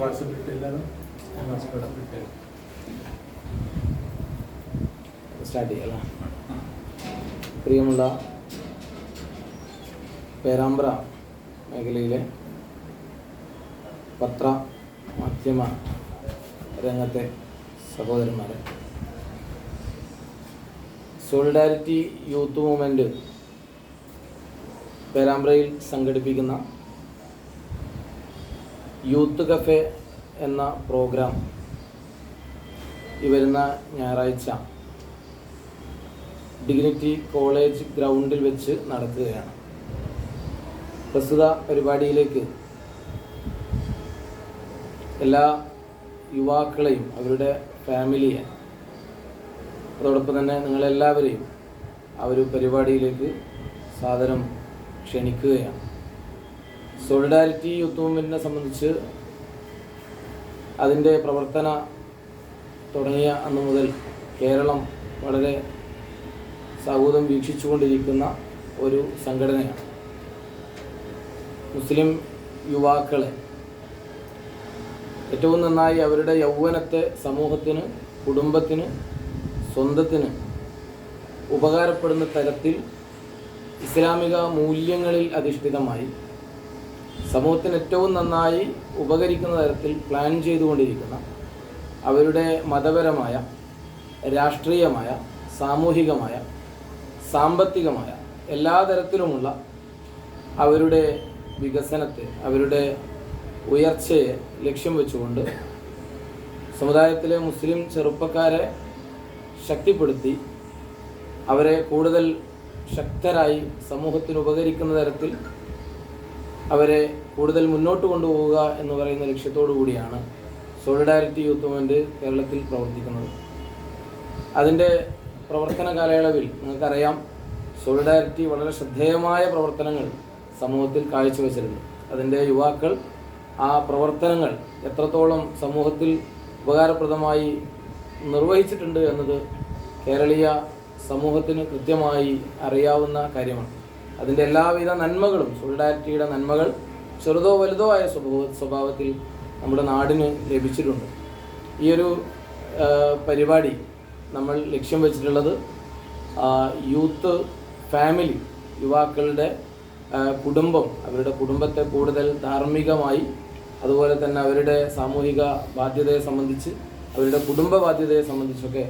WhatsApp ഇട്ടില്ലാതെ WhatsApp ഇട്ട് start ചെയ്യാം പ്രിയമുള്ള പേരാമ്പ്ര മേഖലയിലെ പത്ര മാധ്യമ രംഗത്തെ സഹോദരന്മാരെ. സോളിഡാരിറ്റി യൂത്ത് മൂവ്മെന്റ് പേരാമ്പ്രയിൽ സംഘടിപ്പിക്കുന്ന യൂത്ത് കഫേ എന്ന പ്രോഗ്രാം ഈ വരുന്ന ഞായറാഴ്ച ഡിഗ്നിറ്റി കോളേജ് ഗ്രൗണ്ടിൽ വെച്ച് നടക്കുകയാണ്. പ്രസ്തുത പരിപാടിയിലേക്ക് എല്ലാ യുവാക്കളെയും അവരുടെ ഫാമിലിയെ അതോടൊപ്പം തന്നെ നിങ്ങളെല്ലാവരെയും ആ ഒരു പരിപാടിയിലേക്ക് സാദരം ക്ഷണിക്കുകയാണ്. സോളിഡാരിറ്റി യൂത്ത് മൂവ്മെന്റിനെ സംബന്ധിച്ച് അതിന്റെ പ്രവർത്തന തുടങ്ങിയ അന്ന് മുതൽ കേരളം വളരെ സൗഹൃദം വീക്ഷിച്ചുകൊണ്ടിരിക്കുന്ന ഒരു സംഘടനയാണ്. മുസ്ലിം യുവാക്കളെ ഏറ്റവും നന്നായി അവരുടെ യൗവനത്തെ സമൂഹത്തിന് കുടുംബത്തിന് സ്വന്തത്തിന് ഉപകാരപ്പെടുന്ന തരത്തിൽ ഇസ്ലാമിക മൂല്യങ്ങളിൽ അധിഷ്ഠിതമായി സമൂഹത്തിന് ഏറ്റവും നന്നായി ഉപകരിക്കുന്ന തരത്തിൽ പ്ലാൻ ചെയ്തുകൊണ്ടിരിക്കുന്ന അവരുടെ മതപരമായ രാഷ്ട്രീയമായ സാമൂഹികമായ സാമ്പത്തികമായ എല്ലാ തരത്തിലുമുള്ള അവരുടെ വികസനത്തെ അവരുടെ ഉയർച്ചയെ ലക്ഷ്യം വെച്ചുകൊണ്ട് സമുദായത്തിലെ മുസ്ലിം ചെറുപ്പക്കാരെ ശക്തിപ്പെടുത്തി അവരെ കൂടുതൽ ശക്തരായി സമൂഹത്തിന് ഉപകരിക്കുന്ന തരത്തിൽ അവരെ കൂടുതൽ മുന്നോട്ട് കൊണ്ടുപോവുക എന്ന് പറയുന്ന ലക്ഷ്യത്തോടു കൂടിയാണ് സോളിഡാരിറ്റി യൂത്ത് മൂവ്മെന്റ് കേരളത്തിൽ പ്രവർത്തിക്കുന്നത്. അതിന്റെ പ്രവർത്തന കാലയളവിൽ നിങ്ങൾക്കറിയാം സോളിഡാരിറ്റി വളരെ ശ്രദ്ധേയമായ പ്രവർത്തനങ്ങൾ സമൂഹത്തിൽ കാഴ്ചവെച്ചിട്ടുണ്ട് അതിന്റെ യുവാക്കൾ ആ പ്രവർത്തനങ്ങൾ എത്രത്തോളം സമൂഹത്തിൽ ഉപകാരപ്രദമായി നിർവഹിച്ചിട്ടുണ്ട് എന്നത് കേരളീയ സമൂഹത്തിന് കൃത്യമായി അറിയാവുന്ന കാര്യമാണ്. അതിന്റെ എല്ലാവിധ നന്മകളും സോളിഡാരിറ്റിയുടെ നന്മകൾ ചെറുതോ വലുതോ ആയ സ്വഭാവ സ്വഭാവത്തിൽ നമ്മുടെ നാടിന് ലഭിച്ചിട്ടുണ്ട്. ഈ ഒരു പരിപാടി നമ്മൾ ലക്ഷ്യം വെച്ചിട്ടുള്ളത് യൂത്ത് ഫാമിലി യുവാക്കളുടെ കുടുംബം അവരുടെ കുടുംബത്തെ കൂടുതൽ ധാർമ്മികമായി അതുപോലെ തന്നെ അവരുടെ സാമൂഹിക ബാധ്യതയെ സംബന്ധിച്ച് അവരുടെ കുടുംബ ബാധ്യതയെ സംബന്ധിച്ചൊക്കെ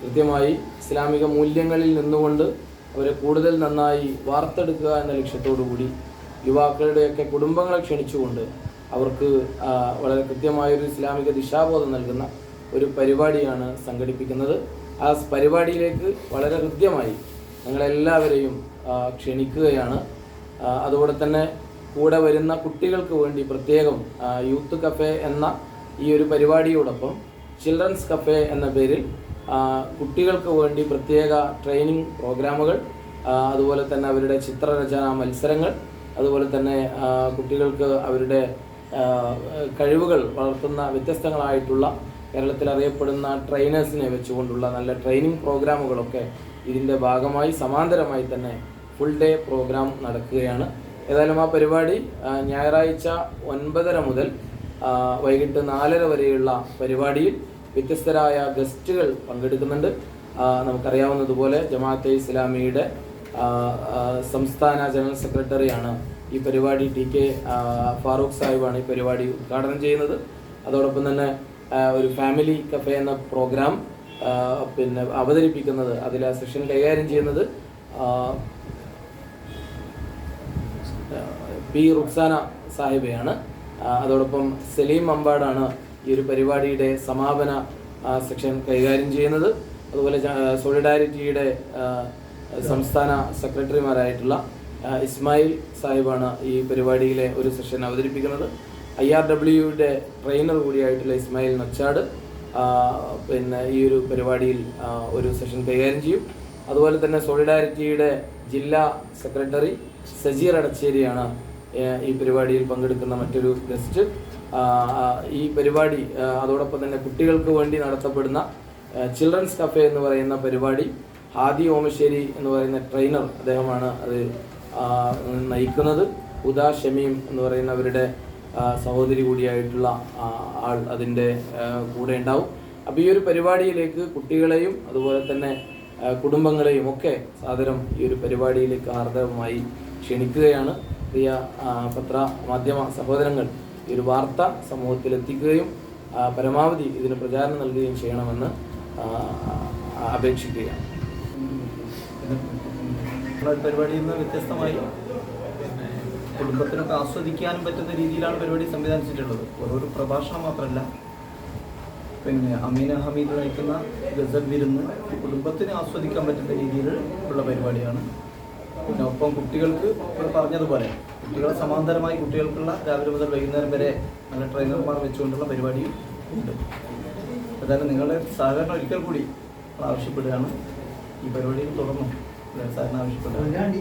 കൃത്യമായി ഇസ്ലാമിക മൂല്യങ്ങളിൽ നിന്നുകൊണ്ട് അവരെ കൂടുതൽ നന്നായി വാർത്തെടുക്കുക എന്ന ലക്ഷ്യത്തോടു കൂടി യുവാക്കളുടെയൊക്കെ കുടുംബങ്ങളെ ക്ഷണിച്ചുകൊണ്ട് അവർക്ക് വളരെ കൃത്യമായൊരു ഇസ്ലാമിക ദിശാബോധം നൽകുന്ന ഒരു പരിപാടിയാണ് സംഘടിപ്പിക്കുന്നത്. ആ പരിപാടിയിലേക്ക് വളരെ ഹൃദ്യമായി ഞങ്ങളെല്ലാവരെയും ക്ഷണിക്കുകയാണ്. അതുപോലെ തന്നെ കൂടെ വരുന്ന കുട്ടികൾക്ക് വേണ്ടി പ്രത്യേകം യൂത്ത് കഫേ എന്ന ഈ ഒരു പരിപാടിയോടൊപ്പം ചിൽഡ്രൻസ് കഫേ എന്ന പേരിൽ കുട്ടികൾക്ക് വേണ്ടി പ്രത്യേക ട്രെയിനിങ് പ്രോഗ്രാമുകൾ അതുപോലെ തന്നെ അവരുടെ ചിത്രരചന മത്സരങ്ങൾ അതുപോലെ തന്നെ കുട്ടികൾക്ക് അവരുടെ കഴിവുകൾ വളർത്തുന്ന വ്യത്യസ്തങ്ങളായിട്ടുള്ള കേരളത്തിൽ അറിയപ്പെടുന്ന ട്രെയിനേഴ്സിനെ വെച്ചുകൊണ്ടുള്ള നല്ല ട്രെയിനിങ് പ്രോഗ്രാമുകളൊക്കെ ഇതിന്റെ ഭാഗമായി സമാന്തരമായി തന്നെ ഫുൾ ഡേ പ്രോഗ്രാം നടക്കുകയാണ്. ഏതായാലും ആ പരിപാടി ഞായറാഴ്ച ഒൻപതര മുതൽ വൈകിട്ട് നാലര വരെയുള്ള പരിപാടിയിൽ വ്യത്യസ്തരായ ഗസ്റ്റുകൾ പങ്കെടുക്കുന്നുണ്ട്. നമുക്കറിയാവുന്നതുപോലെ ജമാഅത്തെ ഇസ്ലാമിയുടെ സംസ്ഥാന ജനറൽ സെക്രട്ടറിയാണ് ഈ പരിപാടി ടി കെ ഫാറൂഖ് സാഹിബാണ് ഈ പരിപാടി ഉദ്ഘാടനം ചെയ്യുന്നത്. അതോടൊപ്പം തന്നെ ഒരു ഫാമിലി കഫേ എന്ന പ്രോഗ്രാം പിന്നെ അവതരിപ്പിക്കുന്നത് അതിൽ ആ സെഷൻ കൈകാര്യം ചെയ്യുന്നത് പി റുക്സാന സാഹിബയാണ്. അതോടൊപ്പം സലീം അമ്പാടാണ് ഈ ഒരു പരിപാടിയുടെ സമാപന സെക്ഷൻ കൈകാര്യം ചെയ്യുന്നത്. അതുപോലെ സോളിഡാരിറ്റിയുടെ സംസ്ഥാന സെക്രട്ടറിമാരായിട്ടുള്ള ഇസ്മായിൽ സാഹിബാണ് ഈ പരിപാടിയിലെ ഒരു സെഷൻ അവതരിപ്പിക്കുന്നത്. ഐ ആർ ഡബ്ല്യുയുടെ ട്രെയിനർ കൂടിയായിട്ടുള്ള ഇസ്മായിൽ നച്ചാട് പിന്നെ ഈ ഒരു പരിപാടിയിൽ ഒരു സെഷൻ കൈകാര്യം ചെയ്യും. അതുപോലെ തന്നെ സോളിഡാരിറ്റിയുടെ ജില്ലാ സെക്രട്ടറി സജീർ അടച്ചേരിയാണ് ഈ പരിപാടിയിൽ പങ്കെടുക്കുന്ന മറ്റൊരു ഗസ്റ്റ്. ഈ പരിപാടി അതോടൊപ്പം തന്നെ കുട്ടികൾക്ക് വേണ്ടി നടത്തപ്പെടുന്ന ചിൽഡ്രൻസ് കഫേ എന്ന് പറയുന്ന പരിപാടി ഹാദി ഓമശ്ശേരി എന്ന് പറയുന്ന ട്രെയിനർ അദ്ദേഹമാണ് അത് നയിക്കുന്നത്. ഉദാ ഷമീം എന്ന് പറയുന്നവരുടെ സഹോദരി കൂടിയായിട്ടുള്ള ആൾ അതിന്റെ കൂടെ ഉണ്ടാവും. അപ്പോൾ ഈ ഒരു പരിപാടിയിലേക്ക് കുട്ടികളെയും അതുപോലെ തന്നെ കുടുംബങ്ങളെയും ഒക്കെ സാദരം ഈ ഒരു പരിപാടിയിലേക്ക് ആർദ്രമായി ക്ഷണിക്കുകയാണ്. പ്രിയ പത്ര മാധ്യമ സഹോദരങ്ങൾ ഈ ഒരു വാർത്ത സമൂഹത്തിൽ എത്തിക്കുകയും പരമാവധി ഇതിന് പ്രചാരണം നൽകുകയും ചെയ്യണമെന്ന് അപേക്ഷിക്കുകയാണ്. പരിപാടിയിൽ നിന്ന് വ്യത്യസ്തമായി കുടുംബത്തിനൊക്കെ ആസ്വദിക്കാനും പറ്റുന്ന രീതിയിലാണ് പരിപാടി സംവിധാനിച്ചിട്ടുള്ളത്. ഓരോരു പ്രഭാഷണം മാത്രമല്ല പിന്നെ അമീന ഹമീദ് നയിക്കുന്ന ഗസൽ വിരുന്ന് കുടുംബത്തിന് ആസ്വദിക്കാൻ പറ്റുന്ന രീതിയിൽ ഉള്ള പരിപാടിയാണ് പിന്നെ ഒപ്പം കുട്ടികൾക്ക് പറഞ്ഞതുപോലെ കുട്ടികളെ സമാന്തരമായി കുട്ടികൾക്കുള്ള രാവിലെ മുതൽ വൈകുന്നേരം വരെ നല്ല ട്രെയിനർമാർ വെച്ചുകൊണ്ടുള്ള പരിപാടിയും ഉണ്ട്. ഏതായാലും നിങ്ങളുടെ സഹകരണം ഒരിക്കൽ കൂടി ആവശ്യപ്പെടുകയാണ്. ഈ പരിപാടിയിൽ തുടർന്നു സഹകരണം ആവശ്യപ്പെടുകയാണ്.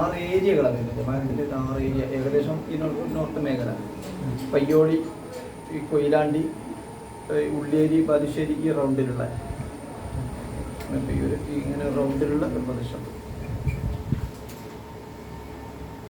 ആറ് ഏരിയകളാണ് വരുന്നത് ജമാഅത്തിന്റെ ആറ് ഏരിയ. ഏകദേശം ഈ നോർത്ത് മേഖല. പയ്യോളി ഈ കൊയിലാണ്ടി ഉള്ളിയേരി ബാലുശ്ശേരി ഈ റൗണ്ടിലുള്ള ഒരു ഇങ്ങനെ റൗണ്ടിലുള്ള പ്രദേശം.